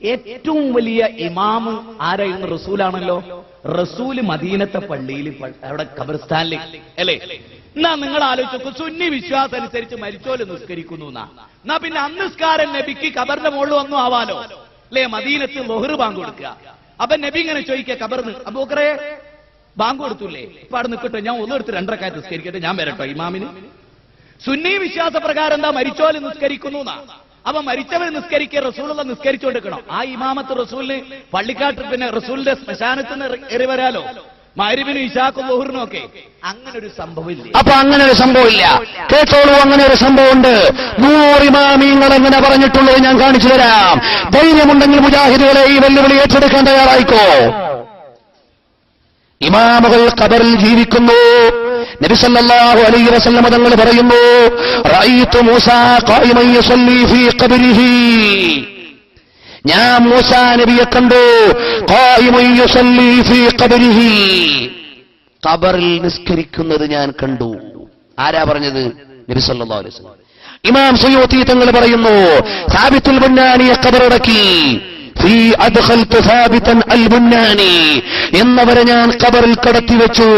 ഏറ്റവും വലിയ ഇമാമ് ആരായിരുന്നു റസൂലാണല്ലോ? റസൂൽ മദീനത്തെ പള്ളിയിൽ അവിടെ ഖബർസ്ഥാനിൽ അല്ലേ? എന്നാ നിങ്ങൾ ആലോചിച്ചു സുന്നി വിശ്വാസം അനുസരിച്ച് മരിച്ചോൽ നിസ്കരിക്കുന്നു എന്നാ. പിന്നെ അന്നസ്കാരം നബിക്ക് ഖബറിന്റെ മുകളിൽ ഒന്നും ആവാലോ? അല്ലേ? മദീനത്ത് ലൊഹറ് ബാങ്ക് കൊടുക്കുക. അപ്പൊ നബി ഇങ്ങനെ ചോദിക്കുക ഖബറിന് അബൂക്കറെ ബാങ്ക് കൊടുത്തൂലേ ഇപ്പൊ അവിടെ നിൽക്കട്ടെ ഞാൻ ഒന്നെടുത്ത് രണ്ടരക്കായ നിസ്കരിക്കട്ടെ ഞാൻ വരട്ടോ ഇമാമിന്. സുന്നി വിശ്വാസ പ്രകാരം എന്താ മരിച്ചോൽ നിസ്കരിക്കുന്നു എന്നാ. അപ്പൊ മരിച്ചവർ നിസ്കരിക്കുക റസൂലുള്ള നിസ്കരിച്ചുകൊണ്ടിരിക്കണം ആ ഇമാമത്ത് റസൂലിന് പള്ളിക്കാട്ട് പിന്നെ റസൂലിന്റെ ശ്മശാനത്തിൽ നിന്ന് എറി വരാലോ? മരുവിനും ഇഷാക്കും ബഹുറിനും ഒക്കെ. അങ്ങനെ ഒരു സംഭവം ഇല്ല? അപ്പൊ അങ്ങനെ ഒരു സംഭവമില്ല കേട്ടോളൂ അങ്ങനെ ഒരു സംഭവമുണ്ട് നൂറിമാമീങ്ങൾ എങ്ങനെ പറഞ്ഞിട്ടുള്ളത് ഞാൻ കാണിച്ചു തരാം. ധൈര്യമുണ്ടെങ്കിൽ മുജാഹിദുകളെ ഈ വെല്ലുവിളി ഏറ്റെടുക്കാൻ തയ്യാറായിക്കോ? ഇമാമുകൾ കബറിൽ ജീവിക്കുന്നു. നബി സല്ലല്ലാഹു അലൈഹി വസല്ലമ തങ്ങൾ പറയുന്നു ഞാൻ മൂസ നബിയെ കണ്ടു ഖബറിൽ നിസ്കരിക്കുന്നത് ഞാൻ കണ്ടു. ആരാ പറഞ്ഞത്? നബി സല്ലല്ലാഹു അലൈഹി ഇമാം സയ്യോത്തി തങ്ങൾ പറയുന്നു സാബിത്തുൽ ബുന്നാനിയെ ഖബറടക്കി. എന്നവരെ ഞാൻ കബറിൽ കടത്തി വെച്ചു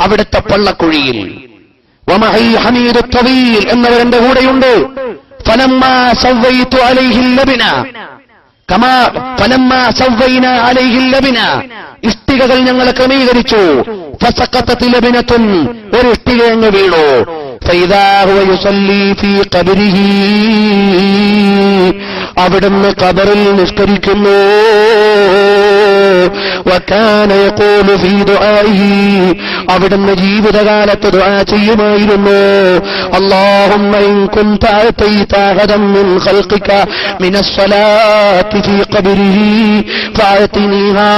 അവിടുത്തെ പള്ളക്കുഴിയിൽ. എന്നവരെന്റെ കൂടെയുണ്ട്. ഇഷ്ടികകൾ ഞങ്ങൾ ക്രമീകരിച്ചു. ഫസഖത്തത് ലബിനത്തുൻ ഒരു ഇഷ്ടിക അങ്ങ് വീണു. ഫൈദാ ഹുവ യുസല്ലി ഫീ ഖബരിഹി. അവിടുന്ന് ഖബറിൽ നിസ്കരിക്കുന്നു വക്കാന യഖൂലു ഫീ ദുആഇഹി അവിടുന്ന് ജീവിതകാലത്ത് ദുആ ചെയ്യുമായിരുന്നു اللهم إن كنت أتيت أحدا من خلقك من الصلاة في قبره فأتنيها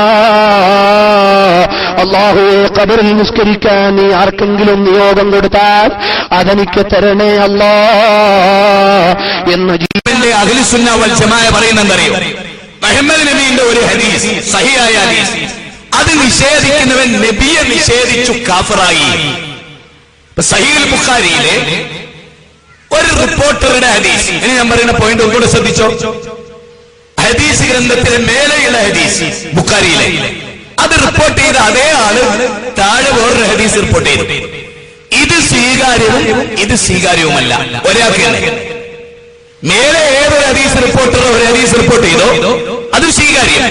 അള്ളാഹുവെ കബറിൽ നിസ്കരിക്കാൻ നീ ആർക്കെങ്കിലും നിയോഗം കൊടുത്താൽ അതെനിക്ക് തരണേ അല്ലാ എന്ന് ജീ ഇസ്ലാമിന്റെ അഖിലുസുന്ന വൽ ജമായ പറയുന്നെന്തറിയോ മുഹമ്മദ് നബിയുടെ ഒരു ഹദീസ് സഹിയായ ഹദീസ്. അത് നിഷേധിക്കുന്നവൻ നബിയെ നിഷേധിച്ചു കാഫറായി. സഹീൽ ബുഖാരിയിലെ ഒരു റിപ്പോർട്ടറുടെ ഹദീസ്. ഇനി ഞാൻ പറയുന്ന പോയിന്റ് ഒന്നുകൂടെ ശ്രദ്ധിച്ചോ? ഹദീസ് ഗ്രന്ഥത്തിലെ മേലെയുള്ള ഹദീസ് ബുഖാരിയിലെ. അത് റിപ്പോർട്ട് ചെയ്ത അതേ ആൾ താഴെ വേറൊരു ഹദീസ് റിപ്പോർട്ട് ചെയ്തു. ഇത് സ്വീകാര്യവും ഇത് സ്വീകാര്യവുമല്ല. ഒരാൾക്ക് മേലെ ഏതൊരു ഹദീസ് റിപ്പോർട്ടർ ഒരു ഹരീസ് റിപ്പോർട്ട് ചെയ്തോ അത് സ്വീകാര്യം.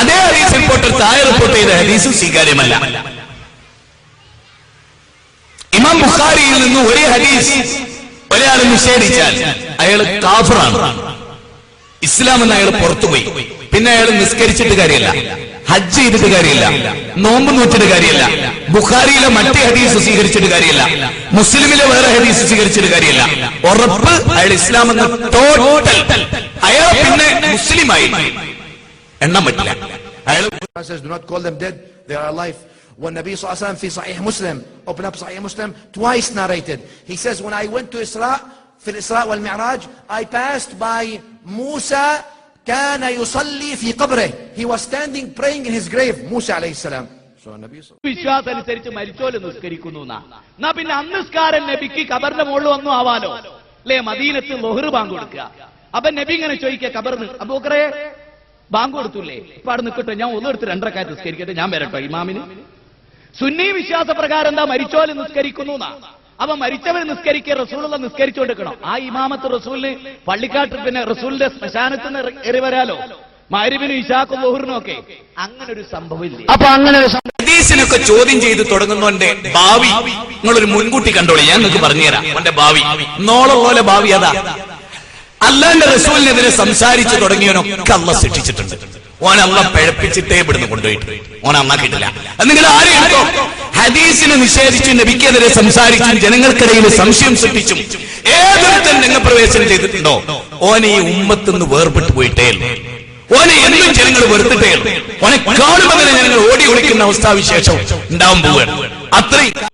അതേ ഹരീസ് റിപ്പോർട്ടർ താഴെ റിപ്പോർട്ട് ചെയ്ത ഹദീസ് സ്വീകാര്യമല്ല. ഇമാം ബുഖാരിയിൽ നിന്ന് ഒരു ഹദീസ് ഒരാൾ നിഷേധിച്ചാൽ അയാൾ കാഫറാണ്. ഇസ്ലാം എന്ന് അയാൾ പുറത്തുപോയി. പിന്നെ അയാൾ നിസ്കരിച്ചിട്ട് കാര്യമില്ല. ഹജ്ജ് ചെയ്തിട്ട് കാര്യമില്ല. നോമ്പ് നോച്ചിട്ട് കാര്യമില്ല. ബുഖാരിയിലെ മറ്റേ ഹദീസ് സ്വീകരിച്ചിട്ട് കാര്യമില്ല മുസ്ലിമിലെ വേറെ ഹദീസ് സ്വീകരിച്ചിട്ട് കാര്യമില്ല ഉറപ്പ് അയാൾ ഇസ്ലാം എന്ന ടോട്ടൽ അയാൾ പിന്നെ മുസ്ലിമായി എണ്ണാൻ പറ്റില്ല അയാൾ Quran says, do not call them dead, they are alive. When Nabi Sallallahu Alaihi Wasallam fi Sahih Muslim, open up Sahih Muslim, twice narrated. He says, when I went to Isra, في الإسراء والمعراج, I passed by Musa, كان يصلي في قبره. He was standing praying in his grave, Musa alayhi salam. വിശ്വാസം അനുസരിച്ച് മരിച്ചോൽ നിസ്കരിക്കുന്നു എന്നാ. പിന്നെ അന്നസ്കാരം നബിക്ക് കബറിന്റെ മുകളിൽ ഒന്നും ആവാലോ? അല്ലേ മദീനത്ത് ലൊഹറ് ബാങ്ക് കൊടുക്കുക. അപ്പൊ നബി ഇങ്ങനെ ചോദിക്കുക കബറിന് അബൂക്കറെ ബാങ്ക് കൊടുത്തൂലേ ഇപ്പൊ അവിടെ നിൽക്കട്ടെ ഞാൻ ഒന്നെടുത്ത് രണ്ടരക്കാര് നിസ്കരിക്കട്ടെ ഞാൻ വരട്ടോ ഇമാമിന്. സുന്നി വിശ്വാസ പ്രകാരം എന്താ മരിച്ചോൽ നിസ്കരിക്കുന്നു എന്നാ. അപ്പൊ മരിച്ചവർ നിസ്കരിക്കുക റസൂലുള്ള നിസ്കരിച്ചുകൊണ്ടിരിക്കണം ആ ഇമാമത്ത് റസൂലിന് പള്ളിക്കാട്ട് പിന്നെ റസൂലിന്റെ ശ്മശാനത്തിൽ നിന്ന് എറി വരാലോ? മാരിബിനും ഇഷാക്കും ഓഹറിനും ഒക്കെ. അങ്ങനെ ഒരു സംഭവം ഇല്ല? അപ്പൊ അങ്ങനെ ഒരു ഹദീസിനൊക്കെ ചോദ്യം ചെയ്ത് തുടങ്ങുന്നവന്റെ ഭാവി. നിങ്ങളൊരു മുൻകൂട്ടി കണ്ടോളി ഞാൻ നിങ്ങൾക്ക് പറഞ്ഞുതരാം. അവന്റെ ഭാവി. നോളോലെ ഭാവി അതാ. അല്ലാന്റെ റസൂലിനെതിരെ സംസാരിച്ചു തുടങ്ങിയവനൊക്കെ അല്ല ശിക്ഷിച്ചിട്ടുണ്ട്. ഓൻ അല്ല പിഴപ്പിച്ചിട്ടേ ഇവിടുന്ന് കൊണ്ടുപോയിട്ട്. ഓൻ അന്നാക്കിയിട്ടില്ല. നിങ്ങൾ ആരെയും ഹദീസിന് നിഷേധിച്ചു നബിക്കെതിരെ സംസാരിച്ചും ജനങ്ങൾക്കിടയിൽ സംശയം സൃഷ്ടിച്ചും ഏതൊരുത്തൻ രംഗപ്രവേശനം ചെയ്തിട്ടുണ്ടോ? ഓനെ ഈ ഉമ്മത്തുനിന്ന് വേർപെട്ടു പോയിട്ടേ ഓനെ എന്തും ജനങ്ങൾ വെറുത്തിട്ടേ. ഓനെ കാണുമ്പോൾ ഞങ്ങൾ ഓടി ഒളിക്കുന്ന അവസ്ഥാവിശേഷം ഉണ്ടാവാൻ പോവുകയാണ്. അത്രയും